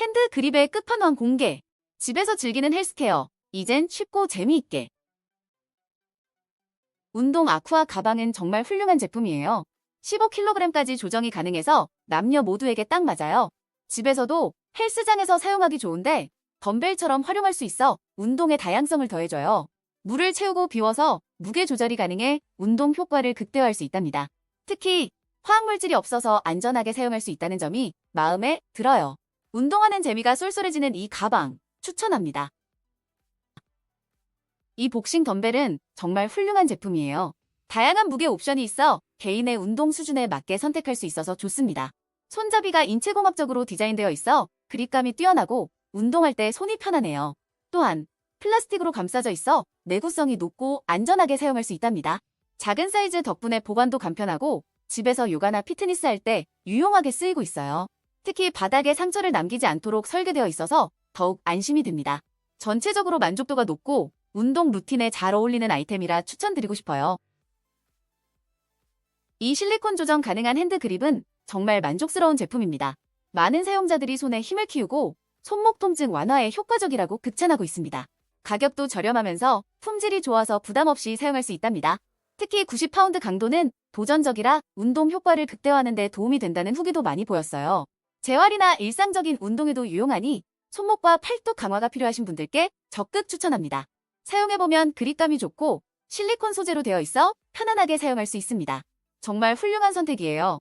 핸드 그립의 끝판왕 공개. 집에서 즐기는 헬스케어. 이젠 쉽고 재미있게. 운동 아쿠아 가방은 정말 훌륭한 제품이에요. 15kg까지 조정이 가능해서 남녀 모두에게 딱 맞아요. 집에서도 헬스장에서 사용하기 좋은데 덤벨처럼 활용할 수 있어 운동의 다양성을 더해줘요. 물을 채우고 비워서 무게 조절이 가능해 운동 효과를 극대화할 수 있답니다. 특히 화학물질이 없어서 안전하게 사용할 수 있다는 점이 마음에 들어요. 운동하는 재미가 쏠쏠해지는 이 가방 추천합니다. 이 복싱 덤벨은 정말 훌륭한 제품이에요. 다양한 무게 옵션이 있어 개인의 운동 수준에 맞게 선택할 수 있어서 좋습니다. 손잡이가 인체공학적으로 디자인되어 있어 그립감이 뛰어나고 운동할 때 손이 편하네요. 또한 플라스틱으로 감싸져 있어 내구성이 높고 안전하게 사용할 수 있답니다. 작은 사이즈 덕분에 보관도 간편하고 집에서 요가나 피트니스 할 때 유용하게 쓰이고 있어요. 특히 바닥에 상처를 남기지 않도록 설계되어 있어서 더욱 안심이 듭니다. 전체적으로 만족도가 높고 운동 루틴에 잘 어울리는 아이템이라 추천드리고 싶어요. 이 실리콘 조정 가능한 핸드 그립은 정말 만족스러운 제품입니다. 많은 사용자들이 손에 힘을 키우고 손목 통증 완화에 효과적이라고 극찬하고 있습니다. 가격도 저렴하면서 품질이 좋아서 부담 없이 사용할 수 있답니다. 특히 90파운드 강도는 도전적이라 운동 효과를 극대화하는 데 도움이 된다는 후기도 많이 보였어요. 재활이나 일상적인 운동에도 유용하니 손목과 팔뚝 강화가 필요하신 분들께 적극 추천합니다. 사용해보면 그립감이 좋고 실리콘 소재로 되어 있어 편안하게 사용할 수 있습니다. 정말 훌륭한 선택이에요.